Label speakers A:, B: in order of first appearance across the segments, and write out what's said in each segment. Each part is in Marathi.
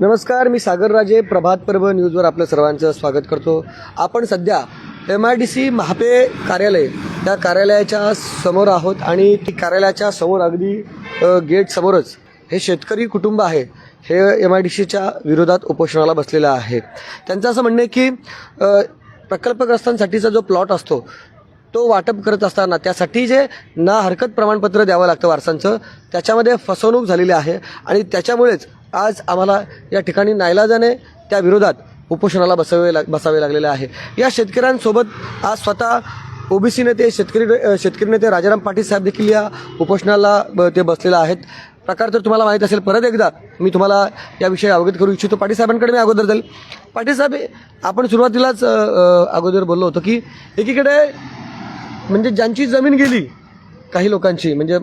A: नमस्कार मी सागर राजे प्रभात पर्व न्यूजवर आपलं सर्वांचं स्वागत करतो. आपण सध्या M I D C Mahape कार्यालय त्या कार्यालयाच्या समोर आहोत आणि ती कार्यालयाच्या समोर अगदी गेट समोरच हे शेतकरी कुटुंब आहे हे एम आय डी सीच्या विरोधात उपोषणाला बसलेलं आहे. त्यांचं असं म्हणणं आहे की प्रकल्पग्रस्तांसाठीचा जो प्लॉट असतो तो वाटप करत असताना त्यासाठी जे ना हरकत प्रमाणपत्र द्यावं लागतं वारसांचं त्याच्यामध्ये फसवणूक झालेली आहे आणि त्याच्यामुळेच आज आम्हाला या ठिकाणी नाईलाजाने त्या विरोधात उपोषणाला बसावे लाग बसावे लागलेले आहे. या शेतकऱ्यांसोबत आज स्वतः ओबीसी नेते शेतकरी शेतकरी नेते राजाराम पाटील साहेब देखील या उपोषणाला ब- ते बसलेले आहेत. प्रकार तर तुम्हाला माहीत असेल परत एकदा मी तुम्हाला याविषयी अवगत करू इच्छितो. पाटील साहेबांकडे मी अगोदर जाईल. पाटील साहेब आपण सुरुवातीलाच अगोदर बोललो होतो की एकीकडे म्हणजे ज्यांची जमीन गेली काही लोकांची म्हणजे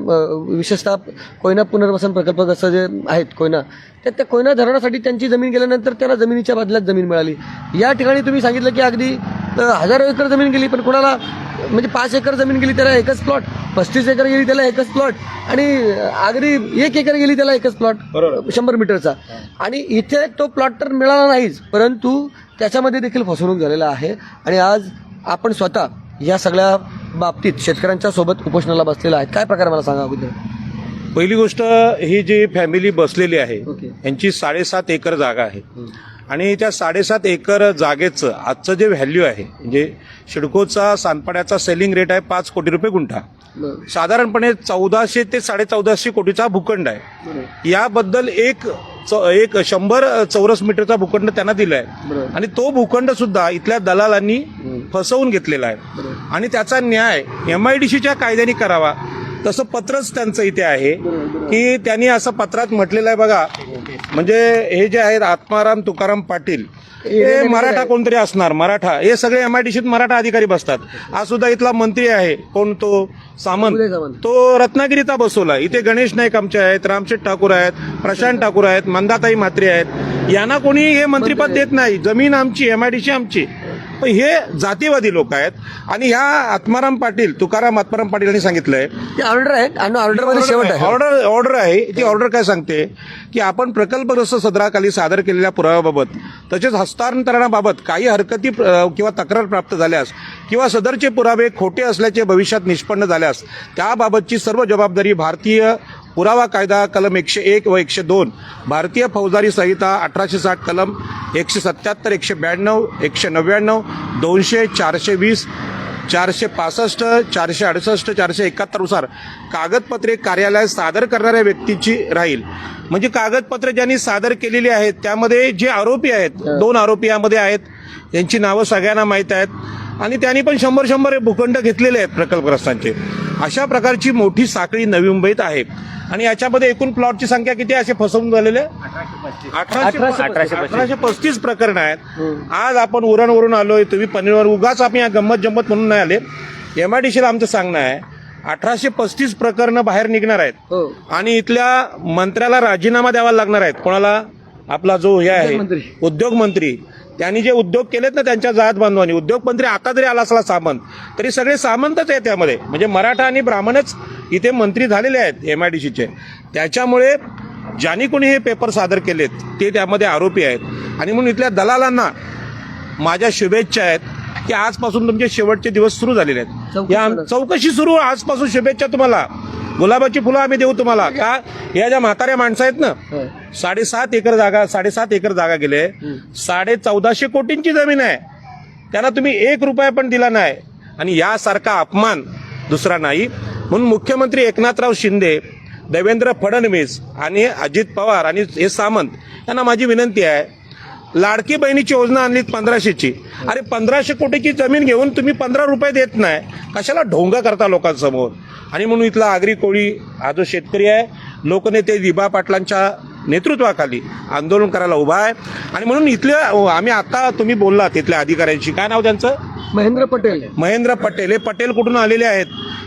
A: विशेषतः कोयना पुनर्वसन प्रकल्पग्रस्त जे आहेत कोयना तर त्या कोयना धरणासाठी त्यांची जमीन गेल्यानंतर त्यांना जमिनीच्या बदल्यात जमीन मिळाली. या ठिकाणी तुम्ही सांगितलं की अगदी हजारो एकर जमीन गेली पण कोणाला म्हणजे पाच एकर जमीन गेली त्याला एकच प्लॉट पस्तीस एकर गेली त्याला एकच प्लॉट आणि अगदी एक एकर गेली त्याला एकच प्लॉट शंभर मीटरचा. आणि इथे तो प्लॉट तर मिळाला नाहीच परंतु त्याच्यामध्ये देखील फसवणूक झालेला आहे. आणि आज आपण स्वतः या सगळ्या बाबतीत शेतकऱ्यांच्या सोबत उपोषणाला बसलेला आहे. काय प्रकार मला सांगा अगोदर.
B: पहिली गोष्ट ही जी फॅमिली बसलेली आहे
A: ओके.
B: यांची साडेसात एकर जागा आहे. आणि त्या साडेसात एकर जागेचं आजचं जे व्हॅल्यू आहे म्हणजे शिडकोचा सानपाड्याचा सेलिंग रेट आहे पाच कोटी रुपये गुंठा. साधारणपणे चौदाशे ते साडे चौदाशे कोटीचा भूखंड आहे. याबद्दल एक एक शंभर चौरस मीटरचा भूखंड त्यांना दिलाय. आणि तो भूखंड सुद्धा इथल्या दलालांनी फसवून घेतलेला आहे. आणि त्याचा न्याय एम आय डी सीच्या कायद्याने करावा. तसं पत्रच त्यांचं इथे आहे की त्यांनी असं पत्रात म्हटलेलं आहे बघा. म्हणजे हे जे आहेत आत्माराम तुकाराम पाटील हे मराठा कोणतरी असणार मराठा. हे सगळे एम आय डी सीत मराठा अधिकारी बसतात. आज सुद्धा इथला मंत्री आहे. कोण तो? सामंत. तो रत्नागिरीचा बसवला. इथे गणेश नाईक आमचे आहेत रामशेठ ठाकूर आहेत प्रशांत ठाकूर आहेत मंदाताई म्हात्रे आहेत. यांना कोणी हे मंत्रीपद देत नाही. जमीन आमची एमआयडीसी आमची. पण हे जातीवादी लोक आहेत. आणि ह्या आत्माराम पाटील तुकाराम आत्माराम पाटील यांनी सांगितलंय
A: ती ऑर्डर आहे आणि ऑर्डरमध्ये शेवट आहे.
B: ऑर्डर ऑर्डर आहे. ती ऑर्डर काय सांगते? की आपण प्रकल्पग्रस्त सदराखाली सादर केलेल्या पुराव्याबाबत तसेच हस्तांतरणाबाबत काही हरकती किंवा तक्रार प्राप्त झाल्यास किंवा सदरचे पुरावे खोटे असल्याचे भविष्यात निष्पन्न झाल्यास त्याबाबतची सर्व जबाबदारी भारतीय पुरावा कायदा कलम एकशे एक व एकशे दोन भारतीय फौजदारी संहिता अठराशे साठ कलम एकशे सत्याहत्तर एकशे ब्याण्णव एकशे नव्याण्णव दोनशे चारशे वीस चारशे पासष्ट चारशे अडुसष्ट चारशे एकाहत्तरनुसार कागदपत्रे कार्यालयात सादर करणाऱ्या व्यक्तीची राहील. म्हणजे कागदपत्रे ज्यांनी सादर केलेली आहेत त्यामध्ये जे आरोपी आहेत दोन आरोपी यामध्ये आहेत. यांची नावं सगळ्यांना माहीत आहेत. आणि त्यांनी पण शंभर शंभर भूखंड घेतलेले आहेत प्रकल्पग्रस्तांचे. अशा प्रकारची मोठी साखळी नवी मुंबईत आहे. आणि याच्यामध्ये एकूण प्लॉटची संख्या किती आहे? असे फसवून झालेले अठराशे पस्तीस. प्रकरण आहेत. आज आपण उरणवरून आलोय. तुम्ही पनवेलवर उगाच आम्ही या गंमत जम्मत म्हणून नाही आले. एम आय डी आमचं सांगणं आहे. अठराशे पस्तीस प्रकरणं बाहेर निघणार आहेत.
A: हो.
B: आणि इथल्या मंत्र्याला राजीनामा द्यावा लागणार आहेत. कोणाला? आपला जो हे आहे. उद्योग मंत्री त्यांनी जे उद्योग केलेत ना त्यांच्या जात बांधवांनी उद्योगमंत्री आता जरी आला असला सामंत तरी सगळे सामंतच आहेत त्यामध्ये म्हणजे मराठा आणि ब्राह्मणच इथे मंत्री झालेले आहेत एम आय डी सीचे त्याच्यामुळे ज्यांनी कोणी हे पेपर सादर केलेत ते त्यामध्ये आरोपी आहेत. आणि म्हणून इथल्या दलालांना माझ्या शुभेच्छा आहेत. की आजपासून तुमचे शेवटचे दिवस सुरू झालेले आहेत.
A: चौकशी
B: या. चौकशी सुरू आजपासून शुभेच्छा तुम्हाला. गुलाबाची फुलं आम्ही देऊ तुम्हाला. का? या ज्या म्हाताऱ्या माणसं आहेत ना
A: होय.
B: साडेसात एकर जागा साडेसात एकर जागा गेले. साडे चौदाशे कोटींची जमीन आहे. त्यांना तुम्ही एक रुपया पण दिला नाही. आणि यासारखा अपमान दुसरा नाही. म्हणून मुख्यमंत्री एकनाथराव शिंदे देवेंद्र फडणवीस आणि अजित पवार आणि हे सामंत यांना माझी विनंती आहे लाडकी बहिणीची योजना आणलीत पंधराशेची. अरे पंधराशे कोटीची जमीन घेऊन तुम्ही पंधरा रुपये देत नाही. कशाला ढोंग करता लोकांसमोर? आणि म्हणून इथला आगरी कोळी हा जो शेतकरी आहे लोकनेते दिबा पाटलांच्या नेतृत्वाखाली आंदोलन करायला उभा आहे. आणि म्हणून इथले आम्ही आता तुम्ही बोलला तिथल्या अधिकाऱ्यांशी. काय नाव त्यांचं?
A: महेंद्र पटेल.
B: महेंद्र पटेल. हे पटेल कुठून आलेले आहेत?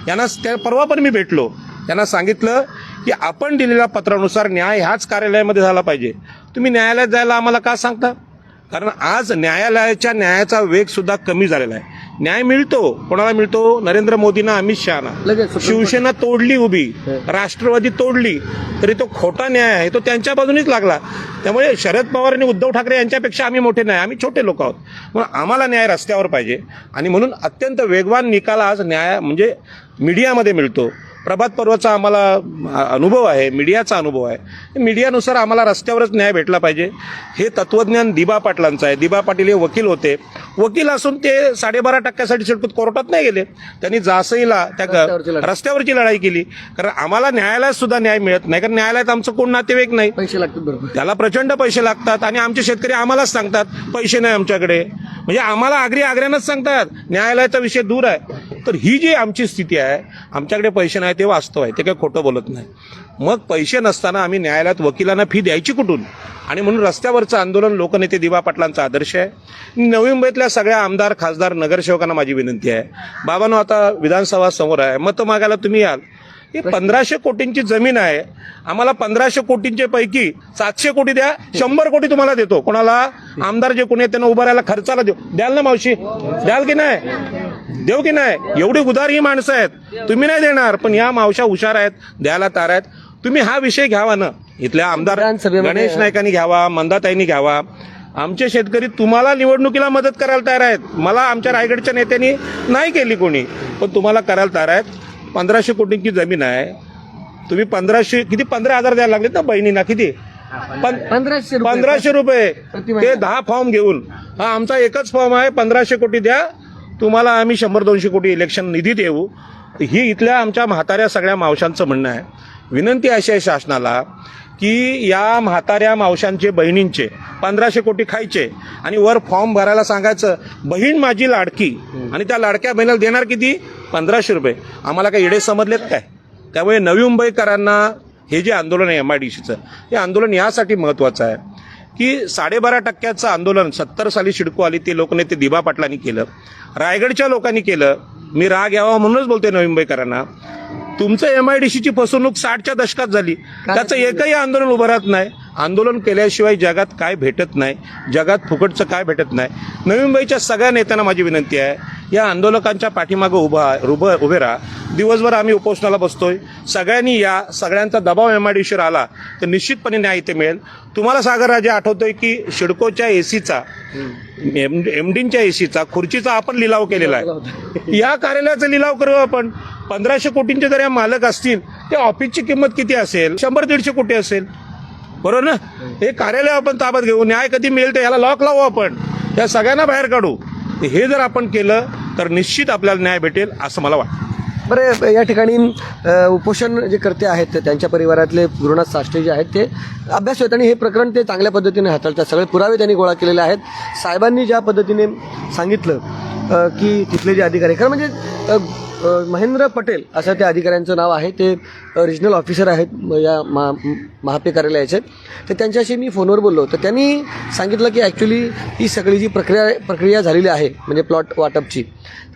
B: यांना त्या परवा पण मी भेटलो. त्यांना सांगितलं की आपण दिलेल्या पत्रानुसार न्याय ह्याच कार्यालयामध्ये झाला पाहिजे. तुम्ही न्यायालयात जायला आम्हाला का सांगता? कारण आज न्यायालयाच्या न्यायाचा वेग सुद्धा कमी झालेला आहे. न्याय मिळतो कोणाला मिळतो? नरेंद्र मोदींना अमित शहाना. शिवसेना तोडली उभी
A: हं.
B: राष्ट्रवादी तोडली तरी तो खोटा न्याय आहे तो त्यांच्या बाजूनीच लागला. त्यामुळे शरद पवार आणि उद्धव ठाकरे यांच्यापेक्षा आम्ही मोठे नाही आम्ही छोटे लोक आहोत. म्हणून आम्हाला न्याय रस्त्यावर पाहिजे. आणि म्हणून अत्यंत वेगवान निकाल आज न्याय म्हणजे मीडियामध्ये मिळतो. प्रभात पर्वाचा आम्हाला अनुभव आहे मीडियाचा अनुभव आहे. मीडियानुसार आम्हाला रस्त्यावरच न्याय भेटला पाहिजे. हे तत्वज्ञान दिबा पाटलांचं आहे. दिबा पाटील हे वकील होते. वकील असून ते साडेबारा टक्क्यासाठी शेवटी कोर्टात नाही गेले. त्यांनी जासईला त्या
A: रस्त्यावरची लढाई.
B: रस्त्यावरची लढाई केली. कारण आम्हाला न्यायालयात सुद्धा न्याय मिळत नाही. कारण न्यायालयात आमचं कोण नातेवाईक नाही.
A: पैसे लागतात बरोबर.
B: त्याला प्रचंड पैसे लागतात आणि आमचे शेतकरी आम्हालाच सांगतात पैसे नाही आमच्याकडे. म्हणजे आम्हाला आगरी आग्र्यानंच सांगतात न्यायालयाचा विषय दूर आहे. तर ही जी आमची स्थिती आहे आमच्याकडे पैसे नाही ते वास्तव आहे. ते काही खोटं बोलत नाही. मग पैसे नसताना आम्ही न्यायालयात वकिलांना फी द्यायची कुठून? आणि म्हणून रस्त्यावरचं आंदोलन लोकनेते दिवा पाटलांचा आदर्श आहे. नवी मुंबईतल्या सगळ्या आमदार खासदार नगरसेवकांना माझी विनंती आहे. बाबांनो आता विधानसभा समोर आहे. मतं मागायला तुम्ही याल. ही पंधराशे कोटींची जमीन आहे. आम्हाला पंधराशे कोटींच्या पैकी सातशे कोटी द्या. शंभर कोटी तुम्हाला देतो. कोणाला? आमदार जे कोणी त्यांना उभं राहायला खर्चाला देऊ. द्याल ना मावशी? द्याल की नाही? देऊ की नाही? एवढी उदार ही माणसं आहेत. तुम्ही नाही देणार पण या मावशा हुशार आहेत. द्यायला तार आहेत. तुम्ही हा विषय घ्यावा ना. इथल्या आमदार गणेश नाईकांनी घ्यावा मंदाताईंनी घ्यावा. आमचे शेतकरी तुम्हाला निवडणुकीला मदत करायला तयार आहेत. मला आमच्या रायगडच्या नेत्यांनी नाही केली कोणी पण तुम्हाला करायला तयार आहेत. पंधराशे कोटींची जमीन आहे. तुम्ही पंधराशे किती? पंधरा हजार द्यायला लागलेत ना बहिणींना? किती?
A: पंधराशे रुपये.
B: पंधराशे रुपये. ते दहा फॉर्म घेऊन. हा आमचा एकच फॉर्म आहे. पंधराशे कोटी द्या. तुम्हाला आम्ही शंभर दोनशे कोटी इलेक्शन निधी देऊ ही इथल्या आमच्या म्हाताऱ्या सगळ्या मावशांचं म्हणणं आहे. विनंती अशी आहे शासनाला की या म्हाताऱ्या मावशांचे बहिणींचे पंधराशे कोटी खायचे आणि वर फॉर्म भरायला सांगायचं बहीण माझी लाडकी. आणि त्या लाडक्या बहिणीला देणार किती? पंधराशे रुपये. आम्हाला काय इडे समजलेत काय? त्यामुळे नवी मुंबईकरांना हे जे आंदोलन आहे एम आय डी सीचं हे आंदोलन यासाठी महत्त्वाचं आहे की साडेबारा टक्क्याचं आंदोलन सत्तर साली शिडको आली ते लोकनेते दिबा पाटलांनी केलं रायगडच्या लोकांनी केलं. मी राग यावा म्हणूनच बोलतोय नवी मुंबईकरांना तुमचं एम आय डी सीची फसवणूक साठच्या दशकात झाली. त्याचं एकही आंदोलन उभं राहत नाही. आंदोलन केल्याशिवाय जगात काय भेटत नाही. जगात फुकटचं काय भेटत नाही. नवी मुंबईच्या सगळ्या नेत्यांना माझी विनंती आहे या आंदोलकांच्या पाठीमागं उभा उभं उभे राहा. दिवसभर आम्ही उपोषणाला बसतोय. सगळ्यांनी या सगळ्यांचा दबाव एम आय डी सीवर आला तर निश्चितपणे न्याय इथे मिळेल. तुम्हाला सागर राजे आठवतोय की शिडकोच्या एसीचा एमडींच्या एसीचा खुर्चीचा आपण लिलाव केलेला आहे. या कार्यालयाचा लिलाव करू आपण. पंधराशे कोटींचे जर या मालक असतील त्या ऑफिसची किंमत किती असेल? शंभर दीडशे कोटी असेल. बरोबर ना? हे कार्यालय आपण ताब्यात घेऊ. न्याय कधी मिळेल तर याला लॉक लावू आपण. या सगळ्यांना बाहेर काढू. हे जर आपण केलं तर निश्चित आपल्याला न्याय भेटेल असं मला वाटतं.
A: बरं या ठिकाणी उपोषण जे करते आहेत त्यांच्या परिवारातले गुरुनाथ साष्टे जे आहेत ते अभ्यास होत आणि हे प्रकरण ते चांगल्या पद्धतीने हाताळतात. सगळे पुरावे त्यांनी गोळा केलेले आहेत. साहेबांनी ज्या पद्धतीने सांगितलं की तिथले जे अधिकारी खरं म्हणजे महेंद्र पटेल असं त्या अधिकाऱ्यांचं नाव आहे. ते रिजनल ऑफिसर आहेत या महा महापे कार्यालयाचे. तर त्यांच्याशी मी फोनवर बोललो. तर त्यांनी सांगितलं की ॲक्च्युली ही सगळी जी प्रक्रिया प्रक्रिया झालेली आहे म्हणजे प्लॉट वाटपची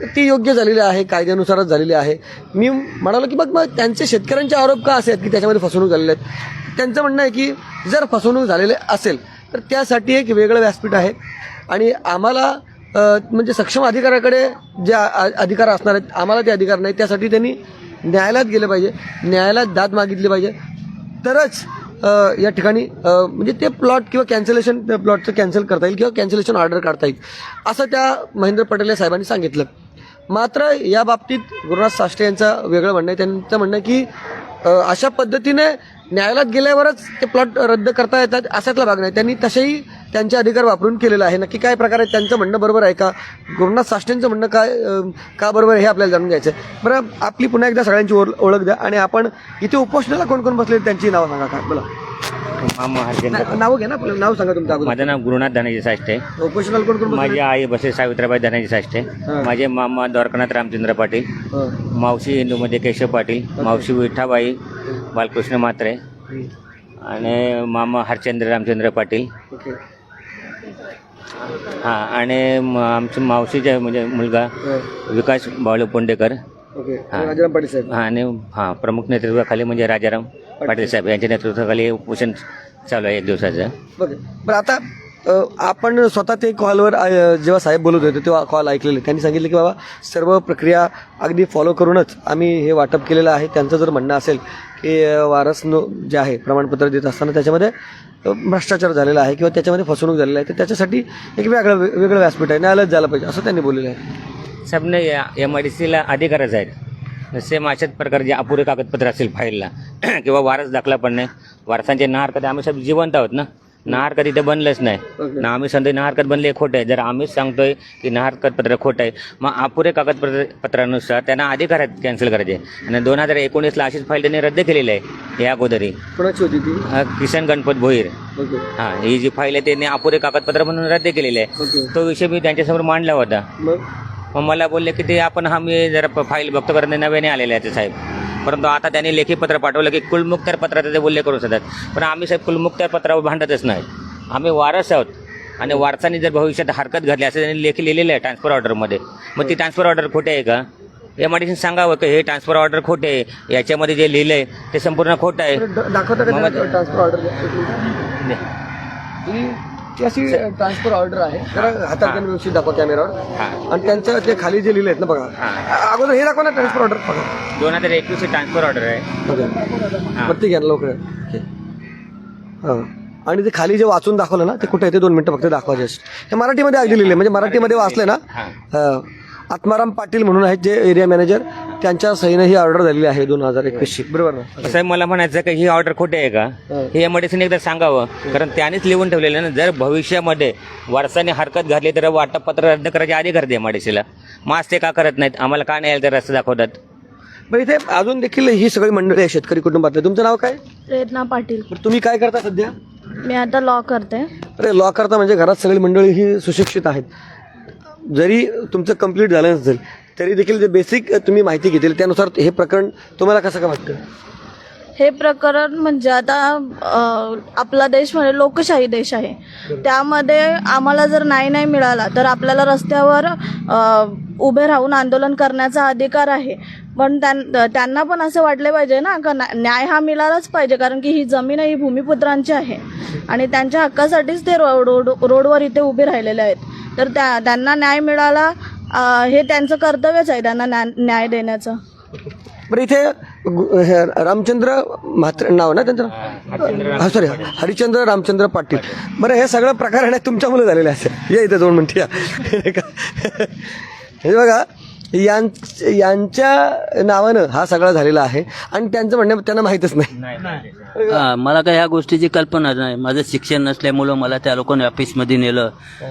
A: तर ती योग्य झालेली आहे कायद्यानुसारच झालेली आहे. मी म्हणालो की मग मग त्यांचे शेतकऱ्यांचे आरोप का असे आहेत की त्याच्यामध्ये फसवणूक झालेले आहेत? त्यांचं म्हणणं आहे की जर फसवणूक झालेले असेल तर त्यासाठी एक वेगळं व्यासपीठ आहे. आणि आम्हाला म्हणजे सक्षम अधिकाऱ्याकडे जे अधिकार असणार आहेत आम्हाला ते अधिकार नाही त्यासाठी त्यांनी न्यायालयात गेलं पाहिजे न्यायालयात दाद मागितली पाहिजे. तरच या ठिकाणी म्हणजे ते प्लॉट किंवा कॅन्सलेशन त्या प्लॉटचं कॅन्सल करता येईल किंवा कॅन्सलेशन ऑर्डर काढता येईल असं त्या महेंद्र पटेल या साहेबांनी सांगितलं. मात्र या बाबतीत गुरुनाथ साष्टे यांचं वेगळं म्हणणं आहे. त्यांचं म्हणणं की अशा पद्धतीने न्यायालयात गेल्यावरच ते प्लॉट रद्द करता येतात असातला भाग नाही. त्यांनी तसेही त्यांचे अधिकार वापरून केलेलं आहे. नक्की काय प्रकार त्यांचं म्हणणं बरोबर आहे का? गुरुनाथ साष्टेंचं म्हणणं काय का बरोबर आहे हे आपल्याला जाणून घ्यायचं आहे बरं आपली पुन्हा एकदा सगळ्यांची ओळ- ओळख द्या आणि आपण इथे उपोषणाला कोण कोण बसले त्यांची नावं सांगा का? बोला. ना- नावं घ्या ना आपलं. नाव सांगा तुमचं
C: माझं नाव गुरुनाथ धनाजी साष्टे.
A: उपोषणाला कोण कोण
C: माझी आई बसे सावित्राबाई धनाजी साष्टे. माझे मामा द्वारकानाथ रामचंद्र पाटील. मावशी हिंदूमध्ये केशव पाटील. मावशी विठाबाई. बालकृष्ण म्हात्रे आणि मामा हरचंद्र रामचंद्र पाटील.
A: ओके.
C: हां आणि म- आमची मावशीचे म्हणजे मुलगा. विकास बाळू पोंडेकर.
A: ओके. आणि राजाराम पाटील साहेब.
C: हा, आणि हां प्रमुख नेतृत्वाखाली म्हणजे राजाराम पाटील. साहेब यांच्या नेतृत्वाखाली उपोषण चालू आहे एक दिवसाचं.
A: ओके. बरं आता अ, आपण स्वतः ते कॉलवर अ, जेव्हा साहेब बोलत होते तेव्हा कॉल ऐकलेले. त्यांनी सांगितलं की बाबा सर्व प्रक्रिया अगदी फॉलो करूनच आम्ही हे वाटप केलेलं आहे. त्यांचं जर म्हणणं असेल की वारस नो जे आहे प्रमाणपत्र देत असताना त्याच्यामध्ये भ्रष्टाचार झालेला आहे किंवा त्याच्यामध्ये फसवणूक झालेली आहे तर त्याच्यासाठी एक वेगळं वेगळं व्यासपीठ आहे न्यायालयात झालं पाहिजे असं त्यांनी बोललेलं आहे.
C: सबने या एम आय डी सीला अधिकारच आहेत. सेम अशाच प्रकारचे अपुरे कागदपत्र असेल फाईलला किंवा वारस दाखला पण नाही वारसांचे नार कधी आम्ही सब जिवंत आहोत ना? नाहर कधी ते बनलंच नाही. ना आम्ही सांगतोय नाहर कध बनले खोटं आहे. जर आम्हीच सांगतोय की नाहर पत्र खोटं आहे मग अपुरे कागदपत्र पत्रानुसार त्यांना अधिकार आहेत कॅन्सल करायचे. आणि दोन हजार एकोणीसला अशीच फाईल त्यांनी रद्द केलेली आहे या अगोदरी
A: कोणाची होती ती?
C: अं, किसन गणपत भोईर. हां ही जी फाईल आहे त्यांनी अपुरे कागदपत्र म्हणून रद्द केलेली आहे. तो विषय मी त्यांच्यासमोर मांडला होता.
A: मग?
C: मला बोलले की ते आपण हा मी जरा फाईल बघतो कारण नव्याने आलेले आहेत ते साहेब. परंतु आता त्यांनी लेखी पत्र पाठवलं की कुलमुक्तार पत्रात ते बोलले करू शकतात. पण आम्ही साहेब कुलमुक्तार पत्रावर भांडतच नाही. आम्ही वारस आहोत. आणि वारसाने जर भविष्यात हरकत घातली असं त्यांनी लेखी लिहिलेलं आहे ट्रान्सफर ऑर्डरमध्ये मग ती ट्रान्सफर ऑर्डर खोटे आहे का? एम आय सांगावं की हे ट्रान्सफर ऑर्डर खोटे आहे. याच्यामध्ये जे लिहिलं आहे ते संपूर्ण खोटं आहे.
A: दाखवता ट्रान्सफर ऑर्डर ती अशी ट्रान्सफर ऑर्डर आहे. जरा हातात त्यांनी व्यवस्थित दाखवा कॅमेरावर आणि त्यांचं ते खाली जे लिहिले आहेत ना बघा. अगोदर हे दाखवा ना ट्रान्सफर ऑर्डर बघा.
C: दोन हजार एकवीसची ट्रान्सफर ऑर्डर आहे.
A: प्रत्येक घ्या ना लवकर. ओके. हां. आणि ते खाली जे वाचून दाखवलं ना ते कुठे आहे ते दोन मिनिटं फक्त दाखवा जस्ट हे मराठीमध्ये अगदी लिहिले म्हणजे मराठीमध्ये वाचले ना?
C: हां.
A: आत्माराम पाटील म्हणून आहेत जे एरिया मॅनेजर त्यांच्या सहीनं ही ऑर्डर झालेली आहे दोन हजार एकवीसची. बरोबर ना?
C: आहे मला म्हणायचं की ही ऑर्डर खोटी आहे का?
A: हं.
C: एमआयडीसीने एकदा सांगावं. कारण त्यानेच लिहून ठेवलेलं आहे ना जर भविष्यामध्ये वारसाने हरकत घातली तर वाटपपत्र रद्द करायचे अधिकार दे एमआयडीसीला मास ते का करत नाहीत? आम्हाला का नाही तर रस्ते दाखवतात?
A: बरं इथे अजून देखील ही सगळी मंडळी आहे शेतकरी कुटुंबातले. तुमचं नाव काय?
D: प्रेरणा पाटील.
A: बरं तुम्ही काय करता सध्या?
D: मी आता लॉ करते.
A: अरे लॉ करता म्हणजे घरात सगळी मंडळी ही सुशिक्षित आहेत. जरी तुमचं कंप्लीट झालं नसेल तरी देखील जे बेसिक तुम्ही माहिती घेतली त्यानुसार हे प्रकरण तुम्हाला कसं काय वाटतं?
D: हे प्रकरण म्हणजे आता आपला देश म्हणजे लोकशाही देश आहे. त्यामध्ये आम्हाला जर न्याय नाही मिळाला तर आपल्याला रस्त्यावर उभे राहून आंदोलन करण्याचा अधिकार आहे. पण त्यां त्यांना पण असं वाटले पाहिजे ना का न्या- न्याय हा मिळालाच पाहिजे कारण की ही जमीन ही भूमिपुत्रांची आहे. आणि त्यांच्या हक्कासाठीच ते रोड- रोडवर इथे उभे राहिलेले आहेत. तर त्या त्यांना न्याय मिळाला हे त्यांचं कर्तव्यच आहे त्यांना न्या- न्याय देण्याचं.
A: बरं इथे रामचंद्र म्हात्रे नाव ना त्यांचं? हा सॉरी हरिचंद्र रामचंद्र पाटील. बरं हे सगळं प्रकरण आहे तुमच्यामुळे झालेलं असेल या इथे दोन मिनिटं या. हे बघा. यां- यांच्या नावानं हा सगळा झालेला आहे. आणि त्यांचं म्हणणं त्यांना माहीतच नाही.
E: हा. मला काही ह्या गोष्टीची कल्पना नाही. माझं शिक्षण नसल्यामुळं मला त्या लोकांनी ऑफिसमध्ये नेलं.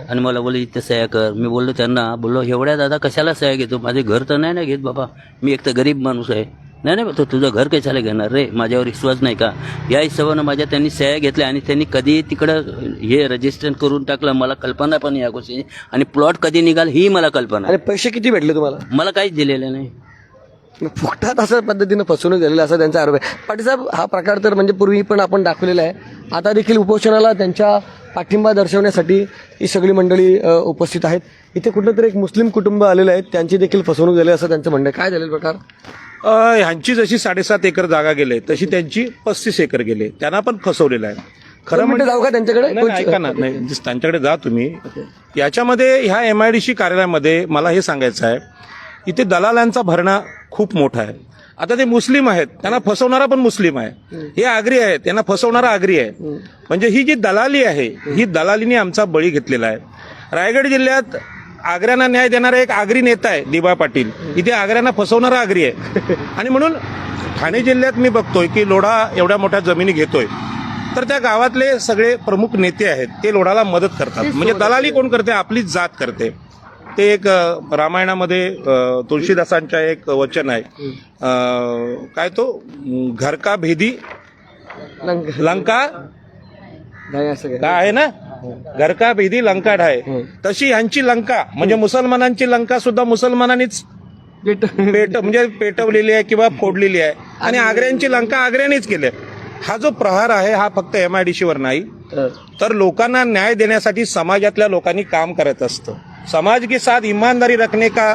E: आणि मला बोलले इथं सह्या कर. मी बोललो त्यांना बोललो एवढ्या दादा कशाला सह्या घेतो? माझे घर तर नाही ना घेत बाबा. मी एक तर गरीब माणूस आहे. नाही नाही तो तुझं घर कशाला घेणार रे? माझ्यावर विश्वास नाही का? या हिशोबानं माझ्या त्यांनी सह्या घेतल्या आणि त्यांनी कधी तिकडं हे रजिस्टर करून टाकलं मला कल्पना पण या गोष्टी. आणि प्लॉट कधी निघाल ही मला कल्पना
A: आणि पैसे किती भेटले तुम्हाला?
E: मला काहीच दिलेलं नाही.
A: फुकटात अशा पद्धतीनं फसवणूक झालेलं असा त्यांचा आरोप आहे. पाटीसाहेब हा प्रकार तर म्हणजे पूर्वी पण आपण दाखवलेला आहे. आता देखील उपोषणाला त्यांच्या पाठिंबा दर्शवण्यासाठी ही सगळी मंडळी उपस्थित आहेत. इथे कुठलं तरी एक मुस्लिम कुटुंब आलेलं आहे त्यांची देखील फसवणूक झाली असं त्यांचं म्हणणं आहे. काय झालेलं प्रकार?
B: ह्यांची जशी साडेसात एकर जागा गेले तशी त्यांची पस्तीस एकर गेले. त्यांना पण फसवलेलं आहे.
A: खरं म्हणजे जाऊ का त्यांच्याकडे?
B: नाही, नाही, ऐका ना. नाही त्यांच्याकडे जा तुम्ही. याच्यामध्ये ह्या एम आय डी सी कार्यालयामध्ये मला हे सांगायचं आहे. इथे दलालांचा भरणा खूप मोठा आहे. आता ते मुस्लिम आहेत. त्यांना फसवणारा पण मुस्लिम आहे. हे आगरी आहे त्यांना फसवणारा आगरी आहे. म्हणजे ही जी दलाली आहे ही दलालीने आमचा बळी घेतलेला आहे. रायगड जिल्ह्यात आग्र्यांना न्याय देणारा एक आगरी नेता आहे दिबा पाटील. इथे आग्र्यांना फसवणारा आगरी आहे. आणि म्हणून ठाणे जिल्ह्यात मी बघतोय की लोढा एवढ्या मोठ्या जमिनी घेतोय. तर त्या गावातले सगळे प्रमुख नेते आहेत ते लोढाला मदत करतात. म्हणजे दलाली कोण करते? आपलीच जात करते. ते एक रामायणामध्ये तुळशीदासांच्या एक वचन आहे. काय तो? घर का भेदी
A: लंका- काय
B: आहे ना? घर का भेदी लंका ढाय. तशी ह्यांची लंका म्हणजे मुसलमानांची लंका सुद्धा मुसलमानांनीच पेट म्हणजे पेटवलेली आहे किंवा फोडलेली आहे. आणि आग्र्यांची लंका आग्र्यानेच केली हा जो प्रहार आहे हा फक्त एम आय डी वर नाही. तर लोकांना न्याय देण्यासाठी समाजातल्या लोकांनी काम करत असतं. समाज के साथ ईमानदारी रखने का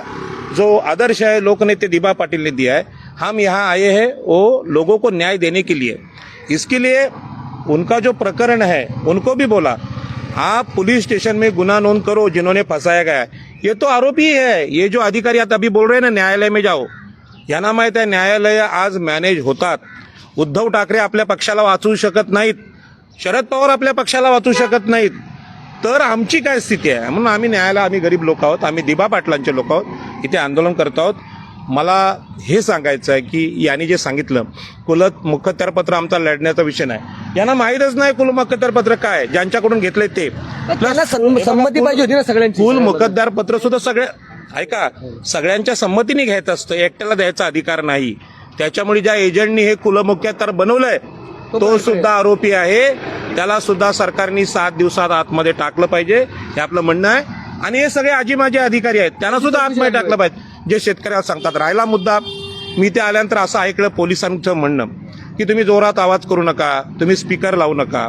B: जो आदर्श है लोकनेते दिबा पाटिल ने दिया है हम यहाँ आए हैं वो लोगों को न्याय देने के लिए। इसके लिए उनका जो प्रकरण है उनको भी बोला आप पुलिस स्टेशन में गुना नोंद करो जिन्होंने फंसाया गया है। ये तो आरोपी है। ये जो अधिकारी आता अभी बोल रहे हैं ना न्यायालय में जाओ। यांना माहीत आहे न्यायालय आज मॅनेज होतात। उद्धव ठाकरे आपल्या पक्षाला वाचू शकत नाहीत. शरद पवार आपल्या पक्षाला वाचू शकत नाहीत. तर आमची काय स्थिती आहे? म्हणून आम्ही न्यायालय आम्ही गरीब लोक आहोत आम्ही दिबा पाटलांचे लोक आहोत. इथे आंदोलन करत आहोत. मला हे सांगायचं आहे की यांनी जे सांगितलं कुल मुखत्यारपत्र आमचा लढण्याचा विषय नाही. यांना माहीतच नाही कुल मुखत्यारपत्र काय ज्यांच्याकडून घेतले ते.
A: संमती पाहिजे होती ना सगळ्यांची.
B: कुल मुकद्दार पत्र सुद्धा सगळे ऐका सगळ्यांच्या संमतीने घ्यायचं असतं एकट्याला द्यायचा अधिकार नाही. त्याच्यामुळे ज्या एजंटनी हे कुलमुख्यातर बनवलंय तो सुद्धा आरोपी आहे. त्याला सुद्धा सरकारने सात दिवसात आतमध्ये टाकलं पाहिजे हे आपलं म्हणणं आहे. आणि हे सगळे आजी माझे अधिकारी आहेत त्यांना सुद्धा आतमध्ये टाकलं पाहिजे. जे शेतकऱ्याला सांगतात राहिला मुद्दा. मी ते आल्यानंतर असं ऐकलं पोलिसांचं म्हणणं की तुम्ही जोरात आवाज करू नका तुम्ही स्पीकर लावू नका.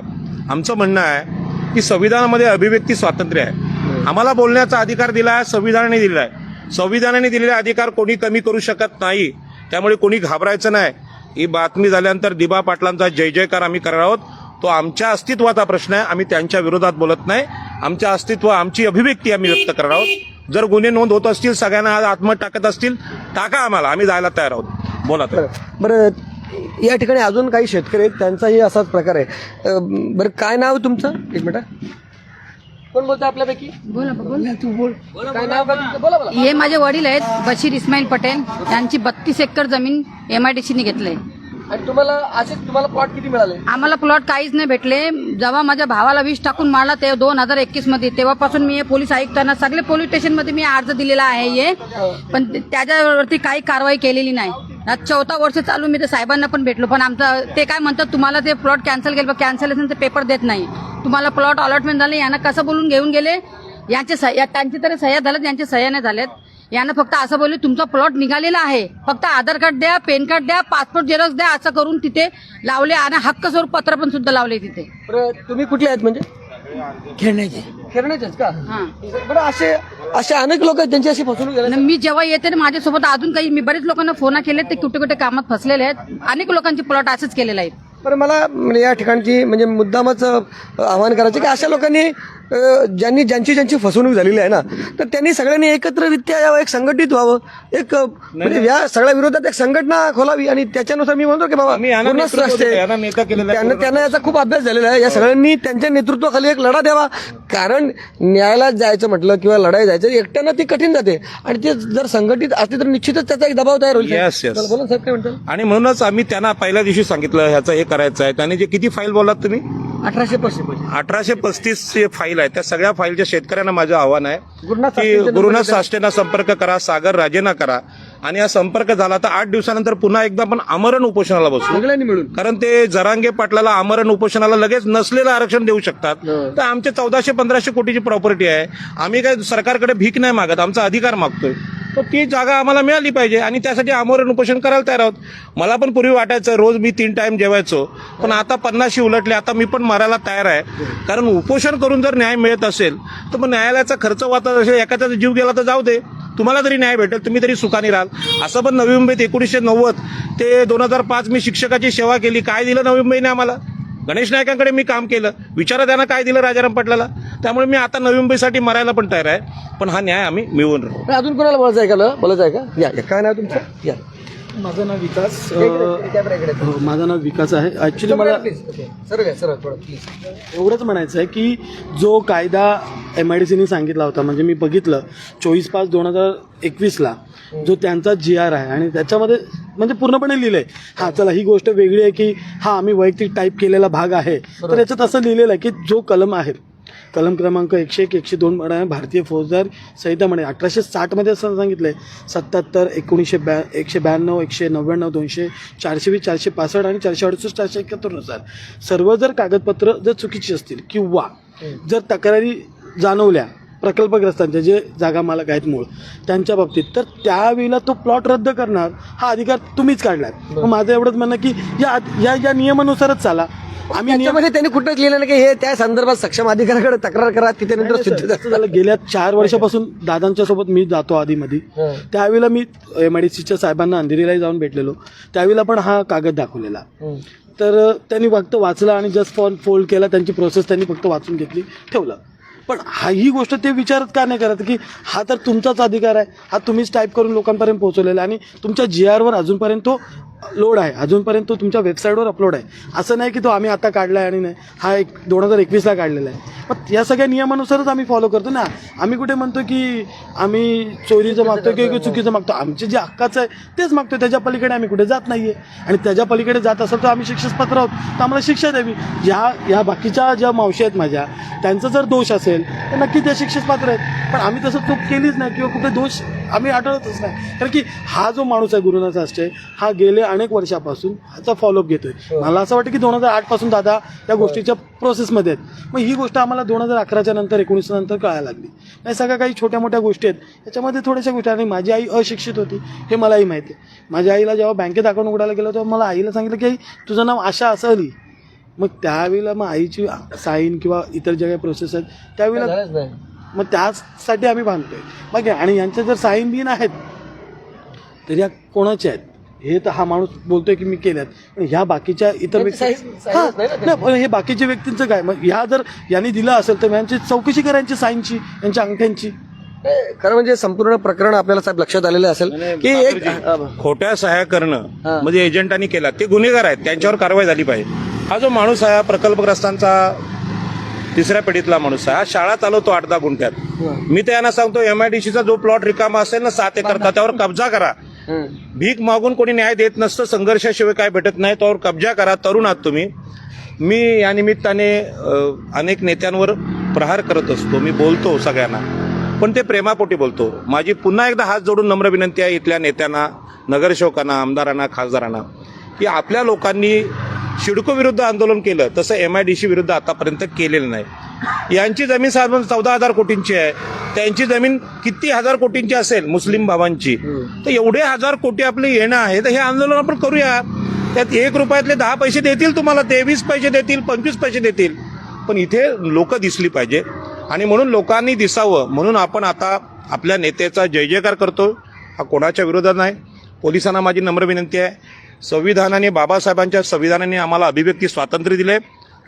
B: आमचं म्हणणं आहे की संविधानामध्ये अभिव्यक्ती स्वातंत्र्य आहे. आम्हाला बोलण्याचा अधिकार दिला आहे संविधानाने दिला आहे संविधानाने दिलेले अधिकार कोणी कमी करू शकत नाही त्यामुळे कोणी घाबरायचं नाही. ही बातमी झाल्यानंतर दिबा पाटलांचा जय जयकार आम्ही करणार आहोत. तो आमच्या अस्तित्वाचा प्रश्न आहे. आम्ही त्यांच्या विरोधात बोलत नाही. आमच्या अस्तित्व आमची अभिव्यक्ती आम्ही व्यक्त करणार आहोत. जर गुन्हे नोंद होत असतील सगळ्यांना आज आत्महत्या टाकत असतील टाका आम्हाला. आम्ही जायला तयार आहोत. बोला तर.
A: बरं. या ठिकाणी अजून काही शेतकरी आहेत त्यांचाही असाच प्रकार आहे. बरं काय नाव तुमचं? एक मिनिट कोण बोलतं आपल्यापैकी?
F: बोला बोला.
A: तू बोल. काय नाव? तुमचं? बोला बोला.
F: हे माझे वडील आहेत बशीर इस्माईल पटेल. यांची बत्तीस एकर जमीन एम आय डी सीने घेतलंय.
A: आणि तुम्हाला असे तुम्हाला प्लॉट किती मिळाले?
F: आम्हाला प्लॉट काहीच नाही भेटले. जेव्हा माझ्या भावाला विष टाकून मारला ते दोन हजार एकवीसमध्ये. तेव्हापासून मी हे पोलीस आयुक्तांना सगळे पोलीस स्टेशनमध्ये मी अर्ज दिलेला आहे हे. पण त्याच्यावरती काही कारवाई केलेली नाही. आज चौथा वर्ष चालू मी ते साहेबांना पण भेटलो. पण आमचं ते काय म्हणतात तुम्हाला ते प्लॉट कॅन्सल केलं कॅन्सलेशनचे पेपर देत नाही. तुम्हाला प्लॉट अलॉटमेंट झाले यांना कसं बोलून घेऊन गेले? यांचे सह्या त्यांची तरी सह्या झाल्यात यांच्या सह्या नाही झाल्यात यांना फक्त असं बोलले तुमचा प्लॉट निघालेला आहे. फक्त आधार कार्ड द्या पॅन कार्ड द्या पासपोर्ट झेरॉक्स द्या असं करून तिथे लावले आणि हक्क स्वरूप पत्र पण सुद्धा लावले तिथे.
A: बरं तुम्ही कुठले आहेत म्हणजे?
G: खेळण्याचे.
A: खेळण्याचेच का?
F: हा.
A: बरं असे असे अनेक लोक आहेत त्यांची अशी फसवणूक झाली.
F: आणि मी जेव्हा येते ना माझ्यासोबत अजून काही मी बरेच लोकांना फोन केले ते कुठे कुठे कामात फसलेले आहेत. अनेक लोकांचे प्लॉट असेच केलेले आहेत.
A: बरं मला या ठिकाणची म्हणजे मुद्दामच आवाहन करायचं की अशा लोकांनी ज्यांनी ज्यांची ज्यांची फसवणूक झालेली आहे ना तर त्यांनी सगळ्यांनी एकत्ररित्या यावं एक संघटित व्हावं. एक म्हणजे या सगळ्या विरोधात एक संघटना खोलावी आणि त्याच्यानुसार मी म्हणतो की बाबा. त्यांना त्यांना याचा खूप अभ्यास झालेला आहे. या सगळ्यांनी त्यांच्या नेतृत्वाखाली एक लढा द्यावा. कारण न्यायालयात जायचं म्हटलं किंवा लढाई जायचं एकट्यानं ती कठीण जाते. आणि ते जर संघटित असते तर निश्चितच त्याचा एक दबाव तयार होईल. बोला, साहेब काय म्हणतात
B: आणि म्हणूनच आम्ही त्यांना पहिल्या दिवशी सांगितलं ह्याचं हे करायचं आहे. त्याने जे किती फाईल बोललात तुम्ही?
A: अठराशे पस्तीस
B: अठराशे पस्तीस जे फाईल आहे त्या सगळ्या फाईलच्या शेतकऱ्यांना माझं आव्हान आहे की गुरुनाथ साष्टेंना संपर्क करा सागर राजेंना करा. आणि हा संपर्क झाला तर आठ दिवसानंतर पुन्हा एकदा आपण आमरण उपोषणाला बसू.
A: सगळ्यांनी मिळून.
B: कारण ते जरांगे पाटलाला आमरण उपोषणाला लगेच नसलेलं आरक्षण देऊ शकतात. तर आमचे चौदाशे पंधराशे कोटीची प्रॉपर्टी आहे. आम्ही काय सरकारकडे भीक नाही मागत आमचा अधिकार मागतोय. तर ती जागा आम्हाला मिळाली पाहिजे आणि त्यासाठी आमरण उपोषण करायला तयार आहोत. मला पण पूर्वी वाटायचं रोज मी तीन टाइम जेवायचो. पण आता पन्नाशी उलटले आता मी पण मरायला तयार आहे. कारण उपोषण करून जर न्याय मिळत असेल तर मग न्यायालयाचा खर्च वाचत असेल एखाद्याचा जीव गेला तर जाऊ दे. तुम्हाला तरी न्याय भेटेल तुम्ही तरी सुखाने राहाल. असं पण नवी मुंबईत एकोणीसशे नव्वद ते दोन हजार पाच मी शिक्षकाची सेवा केली. काय दिलं नवी मुंबईने आम्हाला? गणेश नायकांकडे मी काम केलं. विचारा त्यांना काय दिलं राजाराम पाटलाला. त्यामुळे मी आता नवी मुंबईसाठी मरायला पण तयार आहे. पण हा न्याय आम्ही मिळवून राहू.
A: अजून कोणाला बोलायचं आहे का? बोलायचं आहे का? या या. काय नाव तुमचं? या.
G: माझं नाव विकास. अ, माझं नाव विकास आहे. ॲक्च्युली मला एवढंच म्हणायचं आहे की जो कायदा एम आय डी सीने सांगितला होता म्हणजे मी बघितलं चोवीस पाच दोन हजार एकवीसला जो त्यांचा जी आर आहे आणि त्याच्यामध्ये म्हणजे पूर्णपणे लिहिलं आहे हां चला ही गोष्ट वेगळी आहे की हा आम्ही वैयक्तिक टाईप केलेला भाग आहे. तर याच्यात असं लिहिलेलं आहे की जो कलम आहे कलम क्रमांक एकशे एक एकशे दोन म्हणा भारतीय फौजदार संहिता म्हणे. अठराशे साठमध्ये असं सांगितलं आहे सत्याहत्तर एकोणीसशे ब्या एकशे ब्याण्णव एकशे नव्याण्णव दोनशे चारशे वीस चारशे पासष्ट आणि चारशे अडुसष्ट चारशे एकाहत्तरनुसार सर्व जर कागदपत्र जर चुकीची असतील किंवा जर तक्रारी जाणवल्या प्रकल्पग्रस्तांच्या जे जागा मालक आहेत मूळ त्यांच्या बाबतीत. तर त्यावेळेला तो प्लॉट रद्द करणार हा अधिकार तुम्हीच काढलाय. मग माझं एवढंच म्हणणं की या या या नियमानुसारच चाला. आम्ही नियम
A: त्याच्यामध्ये त्यांनी कुठंच लिहिलं नाही की हे त्या संदर्भात सक्षम अधिकाऱ्याकडे तक्रार करा तिथे नंतर सिद्ध
G: झालं. गेल्या चार वर्षापासून दादांच्या सोबत मी जातो आधीमध्ये. त्यावेळेला मी एम आय डी सीच्या साहेबांना अंधेरीलाही जाऊन भेटलेलो. त्यावेळेला पण हा कागद दाखवलेला. तर त्यांनी फक्त वाचलं आणि जस्ट फॉर फोल्ड केला. त्यांची प्रोसेस त्यांनी फक्त वाचून घेतली ठेवलं. पण हा ही गोष्ट ते विचारत का नाही करत? की हा तर तुमचाच अधिकार आहे. हा तुम्हीच टाईप करून लोकांपर्यंत पोहोचवलेला आहे. आणि तुमच्या जी आरवर अजूनपर्यंत तो लोड आहे. अजूनपर्यंत तो तुमच्या वेबसाईटवर अपलोड आहे. असं नाही की तो आम्ही आता काढला आहे आणि नाही. हा एक दोन हजार एकवीसला काढलेला आहे. पण या सगळ्या नियमानुसारच आम्ही फॉलो करतो ना. आम्ही कुठे म्हणतो की आम्ही चोरीचं मागतो किंवा चुकीचं मागतो आमचे जे हक्काचं आहे तेच मागतो त्याच्या पलीकडे आम्ही कुठे जात नाही आहे आणि त्याच्या पलीकडे जात असेल तर आम्ही शिक्षक पात्र आहोत. तर आम्हाला शिक्षा द्यावी. ह्या ह्या बाकीच्या ज्या मावशी आहेत माझ्या त्यांचा जर दोष असेल तर नक्की त्या शिक्षक पात्र आहेत. पण आम्ही तसं चूक केलीच नाही किंवा कुठे दोष आम्ही आढळतच नाही. कारण की हा जो माणूस आहे गुरुनाथ आष्टे हा गेले अनेक वर्षापासून ह्याचा फॉलोअप घेतोय. मला असं वाटतं की दोन हजार आठपासून दादा या गोष्टीच्या प्रोसेसमध्ये आहेत. मग ही गोष्ट आम्हाला दोन हजार अकराच्या नंतर एकोणीस नंतर कळायला लागली. या सगळ्या काही छोट्या मोठ्या गोष्टी आहेत. याच्यामध्ये थोड्याशा गोष्टी आणि माझी आई अशिक्षित होती हे मलाही माहिती आहे. माझ्या आईला जेव्हा बँकेत अकाउंट उघडायला गेलो तेव्हा मला आईला सांगितलं की तुझं नाव आशा असली. मग त्यावेळेला मग आईची साईन किंवा इतर ज्या काही प्रोसेस आहेत त्यावेळेला मग त्यासाठी आम्ही बांधतोय बाकी आणि यांचे जर साईन बिन आहेत तर या कोणाचे आहेत? हे तर हा माणूस बोलतोय की मी केल्यात. पण ह्या बाकीच्या इतर व्यक्ती हा,
A: नाही
G: पण हे बाकीच्या व्यक्तींचं काय? मग ह्या जर यांनी दिलं असेल तर यांची चौकशी करायची साईनची यांच्या अंगठ्यांची.
A: खरं म्हणजे संपूर्ण प्रकरण आपल्याला साहेब लक्षात आलेलं असेल की एक
B: खोट्या सह्या करणं. म्हणजे एजंटांनी केला ते गुन्हेगार आहेत त्यांच्यावर कारवाई झाली पाहिजे. हा जो माणूस आहे प्रकल्पग्रस्तांचा तिसऱ्या पिढीतला माणूस आहे हा शाळा चालवतो आठ दहा गुंठ्यात. मी त्यांना सांगतो एमआयडीसीचा जो प्लॉट रिकामा असेल ना सात एकर त्यावर कब्जा करा. भीक मागून कोणी न्याय देत नसतं संघर्षाशिवाय काय भेटत नाही. त्यावर कब्जा करा तरुण आहात तुम्ही. मी या निमित्ताने अनेक नेत्यांवर प्रहार करत असतो. मी बोलतो सगळ्यांना. पण ते प्रेमापोटी बोलतो. माझी पुन्हा एकदा हात जोडून नम्र विनंती आहे इथल्या नेत्यांना नगरसेवकांना आमदारांना खासदारांना की आपल्या लोकांनी सिडको विरुद्ध आंदोलन केलं तसं एम आय डी सी विरुद्ध आतापर्यंत केलेलं नाही. यांची जमीन साधारण चौदा हजार कोटींची आहे. त्यांची जमीन किती हजार कोटींची असेल? मुस्लिम भावांची. तर एवढे हजार कोटी आपले येणं आहे तर हे आंदोलन आपण करूया. त्यात एक रुपयातले दहा पैसे देतील तुम्हाला तेवीस पैसे देतील पंचवीस पैसे देतील. पण इथे लोक दिसली पाहिजे. आणि म्हणून लोकांनी दिसावं. म्हणून आपण आता आपल्या नेत्याचा जय जयकार करतो हा कोणाच्या विरोधात नाही. पोलिसांना माझी नम्र विनंती आहे. संविधानाने बाबासाहेबांच्या संविधानाने आम्हाला अभिव्यक्ती स्वातंत्र्य दिले.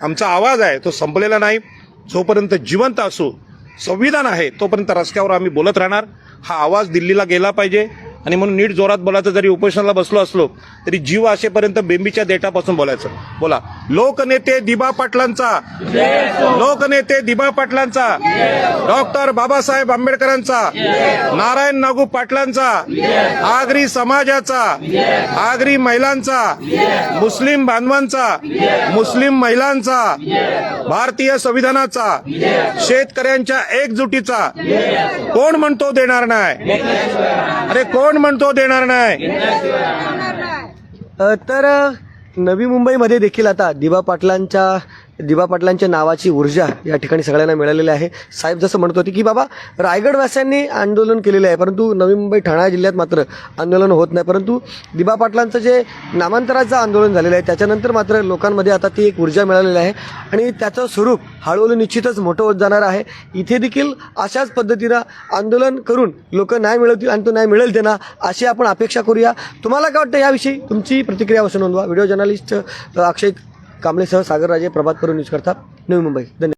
B: आमचा आवाज आहे तो संपलेला नाही. जोपर्यंत जिवंत असू संविधान आहे तोपर्यंत रस्त्यावर आम्ही बोलत राहणार. हा आवाज दिल्लीला गेला पाहिजे. आणि म्हणून नीट जोरात बोलायचं जरी उपोषणाला बसलो असलो तरी जीव आशेपर्यंत बेंबीच्या देटापासून बोलायचं. बोला. लोकनेते दिबा पाटलांचा. लोकनेते दिबा पाटलांचा. डॉक्टर बाबासाहेब आंबेडकरांचा. नारायण नागू पाटलांचा. आगरी समाजाचा. आगरी महिलांचा. मुस्लिम बांधवांचा. मुस्लिम महिलांचा. भारतीय संविधानाचा. शेतकऱ्यांच्या एकजुटीचा. कोण म्हणतो देणार नाही? अरे कोण म्हणतो देणार नाही.
A: तर नवी मुंबईमध्ये देखील आता दिबा पाटलांच्या दिबा पाटलांच्या नावाची ऊर्जा या ठिकाणी सगळ्यांना मिळालेली आहे. साहेब जसं म्हणत होते की बाबा रायगडवासियांनी आंदोलन केलेलं आहे परंतु नवी मुंबई ठाणा जिल्ह्यात मात्र आंदोलन होत नाही. परंतु दिबा पाटलांचं जे नामांतराचं आंदोलन झालेलं आहे त्याच्यानंतर मात्र लोकांमध्ये आता ती एक ऊर्जा मिळालेली आहे आणि त्याचं स्वरूप हळूहळू निश्चितच मोठं होत जाणार आहे. इथे देखील अशाच पद्धतीनं आंदोलन करून लोक न्याय मिळवतील आणि तो न्याय मिळेल त्यांना अशी आपण अपेक्षा करूया. तुम्हाला काय वाटतं याविषयी? तुमची प्रतिक्रिया असं नोंदवा. व्हिडिओ जर्नलिस्ट अक्षय कांबळेसह सागरराजे प्रभात करून न्यूज करतात. नवी मुंबई. धन्यवाद.